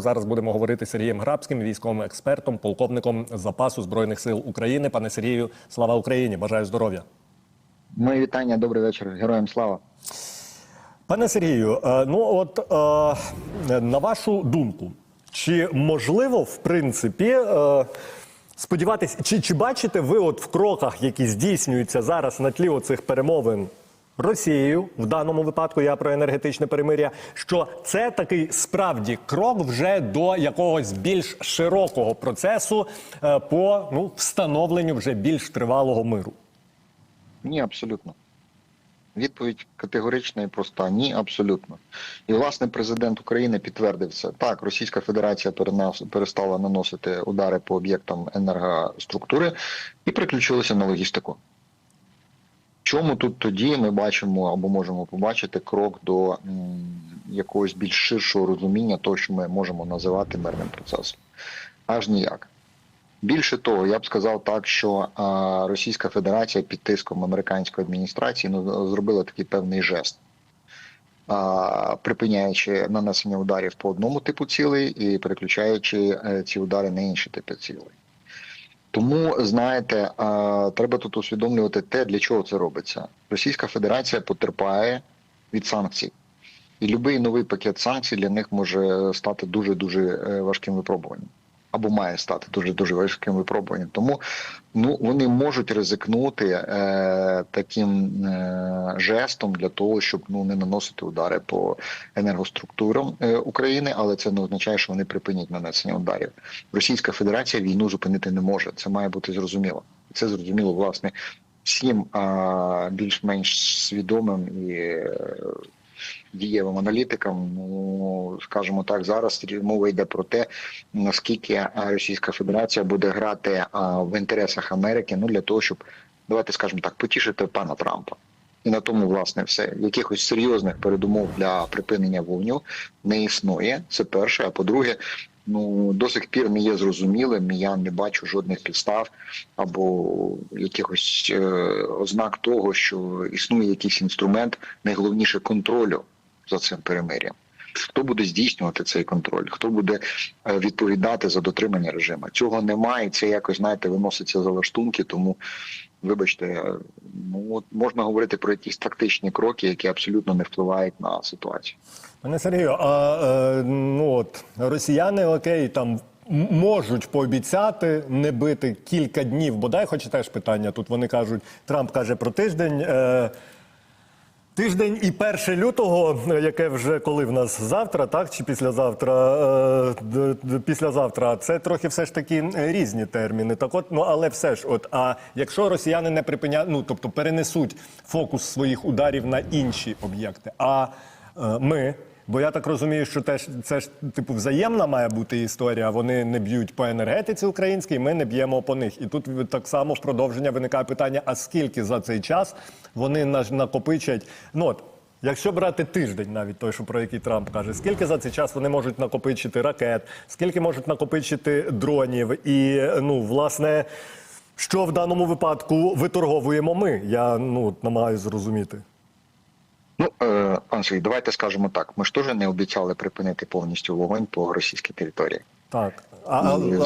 Зараз будемо говорити з Сергієм Грабським, військовим експертом, полковником запасу збройних сил України. Пане Сергію, слава Україні! Бажаю здоров'я. Мої вітання, добрий вечір. Героям слава. Пане Сергію, е, ну от е, на вашу думку, чи можливо в принципі е, сподіватися, чи, чи бачите ви от в кроках, які здійснюються зараз на тлі оцих перемовин Росією, в даному випадку я про енергетичне перемир'я, що це такий справді крок вже до якогось більш широкого процесу е, по ну, встановленню вже більш тривалого миру? Ні, абсолютно. Відповідь категорична і проста. Ні, абсолютно. І власне президент України підтвердив це. Так, Російська Федерація перестала наносити удари по об'єктам енергоструктури і приключилася на логістику. Чому тут тоді ми бачимо або можемо побачити крок до якогось більш ширшого розуміння того, що ми можемо називати мирним процесом? Аж ніяк. Більше того, я б сказав так, що Російська Федерація під тиском американської адміністрації ну, зробила такий певний жест, припиняючи нанесення ударів по одному типу цілей і переключаючи е, ці удари на інші типи цілей. Тому знаєте, треба тут усвідомлювати те, для чого це робиться. Російська Федерація потерпає від санкцій, і будь-який новий пакет санкцій для них може стати дуже дуже важким випробуванням або має стати дуже дуже важким випробуванням. Тому ну вони можуть ризикнути е, таким е, жестом для того, щоб ну не наносити удари по енергоструктурам е, України, але це не означає, що вони припинять нанесення ударів. Російська Федерація війну зупинити не може. Це має бути зрозуміло. Це зрозуміло власне всім більш-менш свідомим і. Е, дієвим аналітикам. Ну скажімо так, зараз мова йде про те, наскільки Російська Федерація буде грати в інтересах Америки, ну для того, щоб давайте скажемо так, потішити пана Трампа. І на тому власне все якихось серйозних передумов для припинення вогню не існує. Це перше. А по-друге, ну до сих пір не є зрозумілим. Я не бачу жодних підстав або якихось е, ознак того, що існує якийсь інструмент, найголовніше контролю за цим перемир'ям. Хто буде здійснювати цей контроль? Хто буде е, відповідати за дотримання режиму? Цього немає. Це якось знаєте, виноситься за лаштунки. Тому, вибачте, ну ну можна говорити про якісь тактичні кроки, які абсолютно не впливають на ситуацію. Пане Сергію, а е, ну от росіяни окей, там можуть пообіцяти не бити кілька днів. Бодай, хоч теж питання. Тут вони кажуть, Трамп каже про тиждень. Е, Тиждень і 1 лютого, яке вже коли в нас завтра, так чи післязавтра, е, післязавтра, це трохи все ж таки різні терміни. Так, от ну але все ж, от а якщо росіяни не припиняють, ну тобто перенесуть фокус своїх ударів на інші об'єкти, а е, ми. Бо я так розумію, що теж це ж типу взаємна має бути історія. Вони не б'ють по енергетиці українській, ми не б'ємо по них. І тут так само в продовження виникає питання: а скільки за цей час вони накопичать? Ну от, якщо брати тиждень, навіть той, що про який Трамп каже, скільки за цей час вони можуть накопичити ракет, скільки можуть накопичити дронів, і ну власне. Що в даному випадку виторговуємо ми? Я ну намагаюся зрозуміти. Ну, е, пан давайте скажемо так. Ми ж теж не обіцяли припинити повністю вогонь по російській території. Так, а, але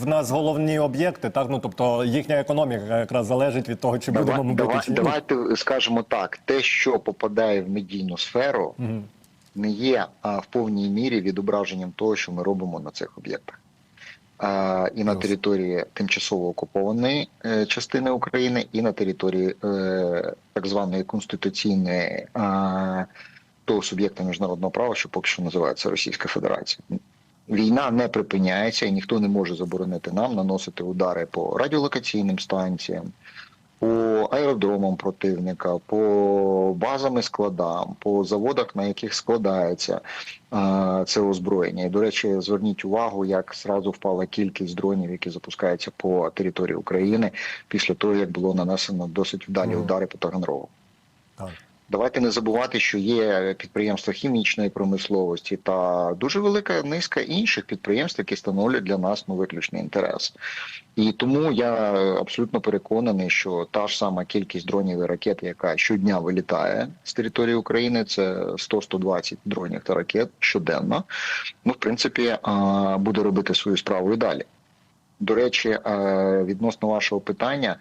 в нас головні об'єкти, так ну тобто їхня економіка якраз залежить від того, чи давай, будемо ми бити давай, чи ні. Давайте скажемо так: те, що попадає в медійну сферу, Угу. не є а, в повній мірі відображенням того, що ми робимо на цих об'єктах. А, і на території тимчасово окупованої е, частини України, і на території е, так званої конституційної е, того суб'єкта міжнародного права, що поки що називається Російська Федерація. Війна не припиняється, і ніхто не може заборонити нам наносити удари по радіолокаційним станціям, по аеродромам противника, по базам і складам, по заводах, на яких складається це озброєння. І, до речі, зверніть увагу, як зразу впала кількість дронів, які запускаються по території України після того, як було нанесено досить вдалі удари по Таганрогу. Так. Давайте не забувати, що є підприємства хімічної промисловості та дуже велика низка інших підприємств, які становлять для нас ну, виключний інтерес. І тому я абсолютно переконаний, що та ж сама кількість дронів і ракет, яка щодня вилітає з території України, це 100-120 дронів та ракет щоденно. Ну, в принципі, буде робити свою справу і далі. До речі, відносно вашого питання,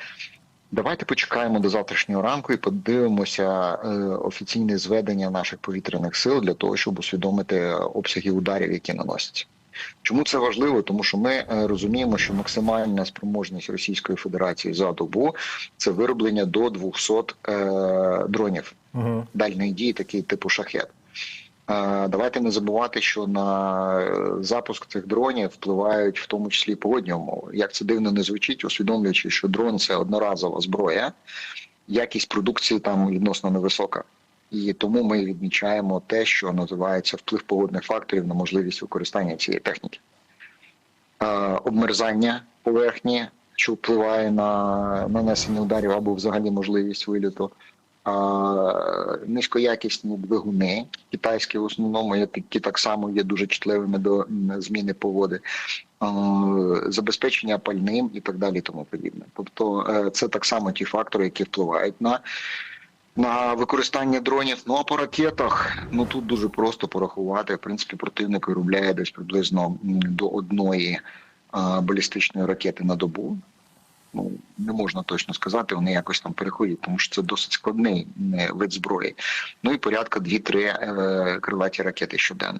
давайте почекаємо до завтрашнього ранку і подивимося е, офіційне зведення наших повітряних сил для того, щоб усвідомити обсяги ударів, які наносяться. Чому це важливо? Тому що ми е, розуміємо, що максимальна спроможність Російської Федерації за добу це вироблення до 200 е, дронів Угу. дальної дії, такі типу шахет. Давайте не забувати, що на е, запуск цих дронів впливають в тому числі погодні умови. Як це дивно не звучить, усвідомлюючи, що дрон це одноразова зброя, якість продукції там відносно невисока. І тому ми відмічаємо те, що називається вплив погодних факторів на можливість використання цієї техніки. Обмерзання поверхні, що впливає на нанесення ударів або взагалі можливість виліту. Низькоякісні двигуни, китайські в основному, які так само є дуже чутливими до зміни погоди, а, забезпечення пальним і так далі, тому подібне. Тобто, е, це так само ті фактори, які впливають на. На використання дронів, ну а по ракетах, ну тут дуже просто порахувати. В принципі, противник виробляє десь приблизно до одної балістичної ракети на добу ну не можна точно сказати, вони якось там переходять, тому що це досить складний вид зброї. Ну і порядка 2-3 е, крилаті ракети щоденно.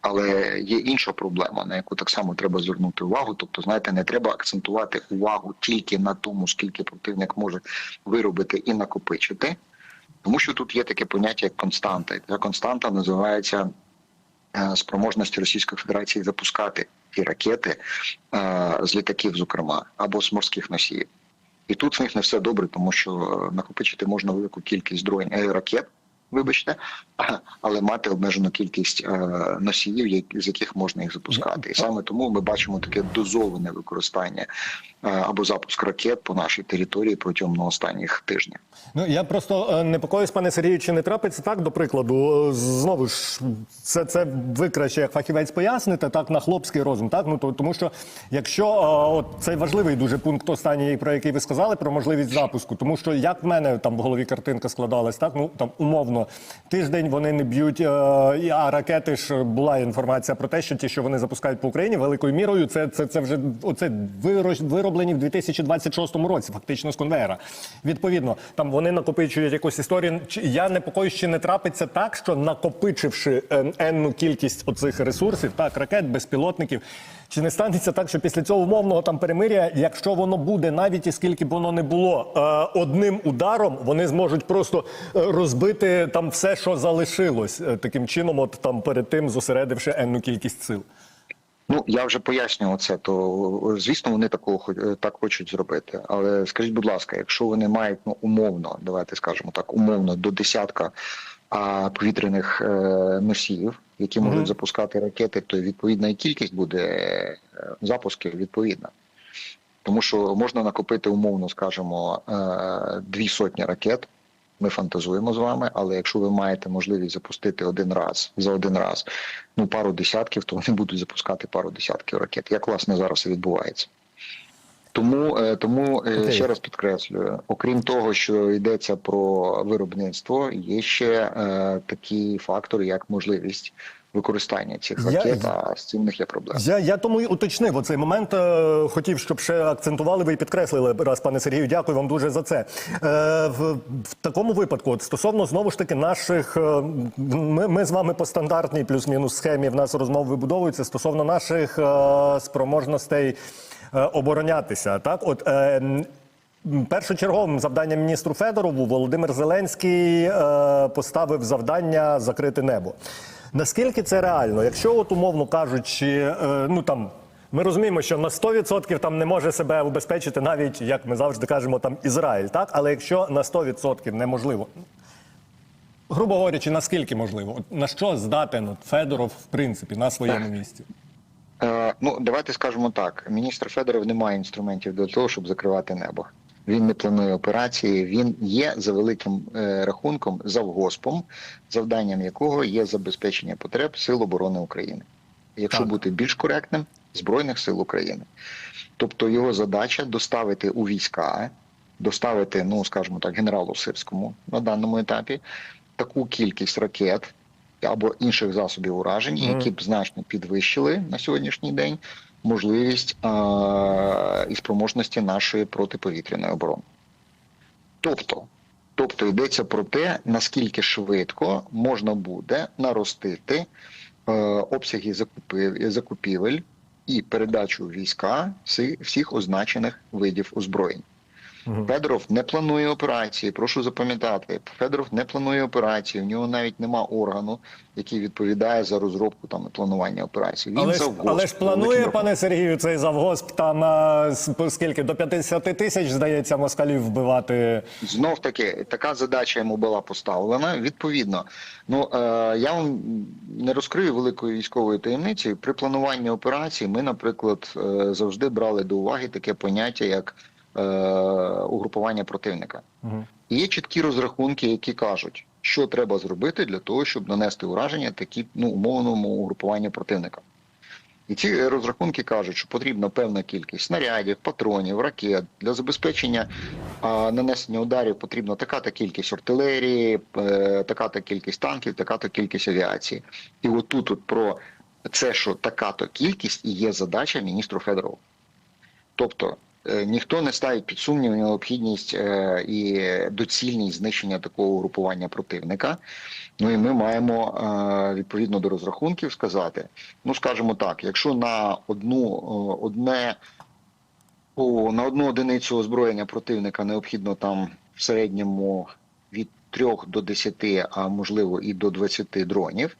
Але є інша проблема, на яку так само треба звернути увагу. Тобто, знаєте, не треба акцентувати увагу тільки на тому, скільки противник може виробити і накопичити, тому що тут є таке поняття як константа. Ця константа називається е, спроможність Російської Федерації запускати ті ракети е, з літаків, зокрема, або з морських носіїв. І тут в них не все добре, тому що е, накопичити можна велику кількість дронів е, ракет, вибачте, але мати обмежену кількість е, носіїв, з яких можна їх запускати. І саме тому ми бачимо таке дозоване використання е, або запуск ракет по нашій території протягом ну, останніх тижнів. Ну я просто е, непокоюсь, пане Сергію, чи не трапиться так, до прикладу, знову ж це, це ви краще як фахівець поясните, так на хлопський розум. Так ну то тому, що якщо от цей важливий дуже пункт останній, про який ви сказали, про можливість запуску, тому що як в мене там в голові картинка складалась, так ну там умовно тиждень вони не б'ють, е, а ракети ж була інформація про те, що ті, що вони запускають по Україні, великою мірою, це це, це вже оце виро- вироблені в 2026 році, фактично з конвейера. Відповідно, там вони накопичують якусь історію. Я непокоюсь, чи не трапиться так, що накопичивши енну кількість оцих ресурсів, так ракет, безпілотників. Чи не станеться так, що після цього умовного там перемиря, якщо воно буде, навіть і скільки б воно не було, е, одним ударом вони зможуть просто е, там все, що залишилось, е, таким чином, от там перед тим зосередивши енну кількість сил. Ну я вже пояснював це, то звісно, вони такого е, так хочуть зробити. Але скажіть, будь ласка, якщо вони мають ну умовно, давайте скажемо так, умовно до десятка а, повітряних е, носіїв, які можуть Мгм. запускати ракети, то відповідна і кількість буде е, запусків відповідна. Тому що можна накопити умовно, скажімо, е, дві сотні ракет. Ми фантазуємо з вами, але якщо ви маєте можливість запустити один раз за один раз, ну пару десятків, то вони будуть запускати пару десятків ракет. Як власне зараз і відбувається. Тому, е, тому okay. Ще раз підкреслюю, окрім того, що йдеться про виробництво, є ще е, такі фактори, як можливість використання цих Я- ракет, а з цим них є проблеми. Я, я тому і уточнив оцей момент. Е, хотів, щоб ще акцентували ви і підкреслили раз, пане Сергію. Дякую вам дуже за це. Е, в, в такому випадку, от стосовно знову ж таки наших, е, ми, ми з вами по стандартній плюс-мінус схемі в нас розмов вибудовуються стосовно наших е, спроможностей е, оборонятися. Так, от. Е, Першочерговим завданням міністру Федорову Володимир Зеленський е, поставив завдання закрити небо. Наскільки це реально? Якщо, от умовно кажучи, е, ну там. Ми розуміємо, що на 100% там не може себе убезпечити навіть, як ми завжди кажемо, там Ізраїль, так? Але якщо на 100% неможливо, грубо говорячи, наскільки можливо? На що здатен Федоров, в принципі, на своєму місці? Е, ну, давайте скажемо так: міністр Федоров не має інструментів для того, щоб закривати небо. Він не планує операції. Він є за великим е, рахунком завгоспом, завданням якого є забезпечення потреб Сил оборони України. Якщо Так. бути більш коректним, Збройних сил України. Тобто його задача доставити у війська, доставити, ну скажімо так, генералу Сирському на даному етапі таку кількість ракет або інших засобів уражень, які б значно підвищили на сьогоднішній день можливість і спроможності нашої протиповітряної оборони. Тобто, тобто йдеться про те, наскільки швидко можна буде наростити е, обсяги закупівель і передачу війська всі- всіх означених видів озброєнь. Федоров не планує операції. Прошу запам'ятати, Федоров не планує операції. В нього навіть нема органу, який відповідає за розробку там і планування операцій. Він Але завгосп, але ж планує, пане Сергію, цей завгосп там а, скільки до 50 тисяч, здається, москалів вбивати. Знов таки така задача йому була поставлена. Відповідно, ну е, я вам не розкрию великої військової таємниці. При плануванні операцій ми, наприклад, е, завжди брали до уваги таке поняття, як е, угрупування противника. І є чіткі розрахунки, які кажуть, що треба зробити для того, щоб нанести ураження такі ну умовному угрупуванню противника. І ці розрахунки кажуть, що потрібна певна кількість снарядів, патронів, ракет для забезпечення а, нанесення ударів потрібна така-то кількість артилерії, е, така-то кількість танків, така-то кількість авіації. І отут от про це, що така-то кількість і є задача міністру Федорова. Тобто ніхто не ставить під сумнів необхідність е, і доцільність знищення такого групування противника. Ну і ми маємо е, відповідно до розрахунків сказати: ну скажімо так, якщо на одну е, одне на одну одиницю озброєння противника необхідно там в середньому від 3 до 10, а можливо і до 20 дронів,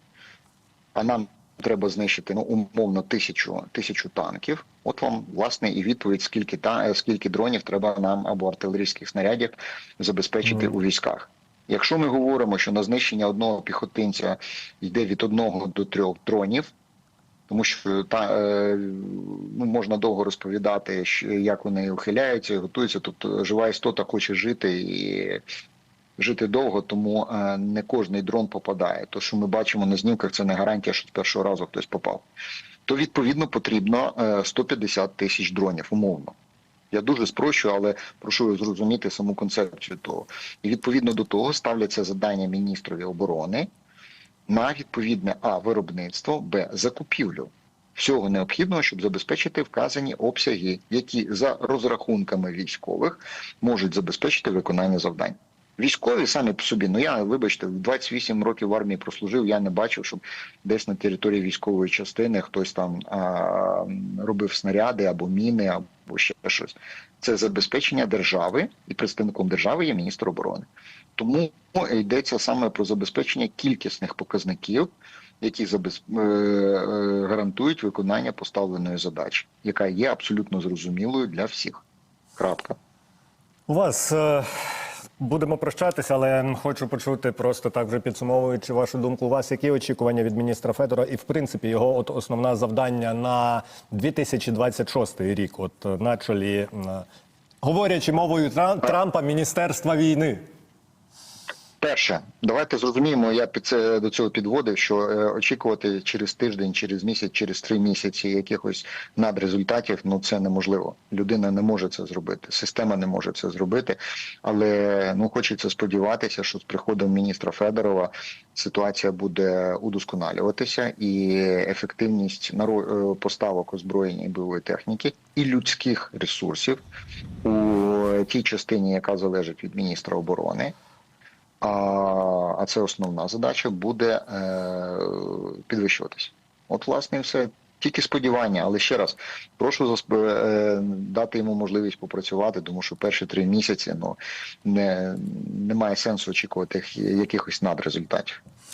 а нам треба знищити ну, умовно тисячу, тисячу танків. От вам власне і відповідь, скільки та скільки дронів треба нам або артилерійських снарядів забезпечити Мгм. у військах. Якщо ми говоримо, що на знищення одного піхотинця йде від одного до трьох дронів, тому що та е, ну, можна довго розповідати, як вони ухиляються готуються. Тобто жива істота хоче жити і жити довго, тому е, не кожний дрон попадає. То, що ми бачимо на знімках, це не гарантія, що з першого разу хтось попав. То відповідно потрібно е, 150 тисяч дронів, умовно. Я дуже спрощую, але прошу зрозуміти саму концепцію того. І відповідно до того ставляться завдання міністрові оборони на відповідне а виробництво, б закупівлю всього необхідного, щоб забезпечити вказані обсяги, які за розрахунками військових можуть забезпечити виконання завдань. Військові самі по собі, ну я вибачте, 28 років в армії прослужив. Я не бачив, щоб десь на території військової частини хтось там а, робив снаряди або міни, або ще щось. Це забезпечення держави, і представником держави є міністр оборони. Тому йдеться саме про забезпечення кількісних показників, які забез... е, е, гарантують виконання поставленої задачі, яка є абсолютно зрозумілою для всіх. Крапка. У вас е, будемо прощатися, але хочу почути просто так вже підсумовуючи вашу думку. У вас які очікування від міністра Федора і в принципі його от основне завдання на 2026 рік, от е, на чолі, е, говорячи мовою Трам- Трампа, міністерства війни. Перше, давайте зрозуміємо. Я під це до цього підводив, що е, очікувати через тиждень, через місяць, через три місяці якихось надрезультатів, ну це неможливо. Людина не може це зробити, система не може це зробити. Але ну хочеться сподіватися, що з приходом міністра Федорова ситуація буде удосконалюватися, і ефективність наро- е, поставок озброєння і бойової техніки і людських ресурсів у тій частині, яка залежить від міністра оборони. А, це основна задача буде е, підвищуватися. От, власне, все. Тільки сподівання, але ще раз прошу е, дати йому можливість попрацювати, тому що перші три місяці ну не, немає сенсу очікувати якихось надрезультатів.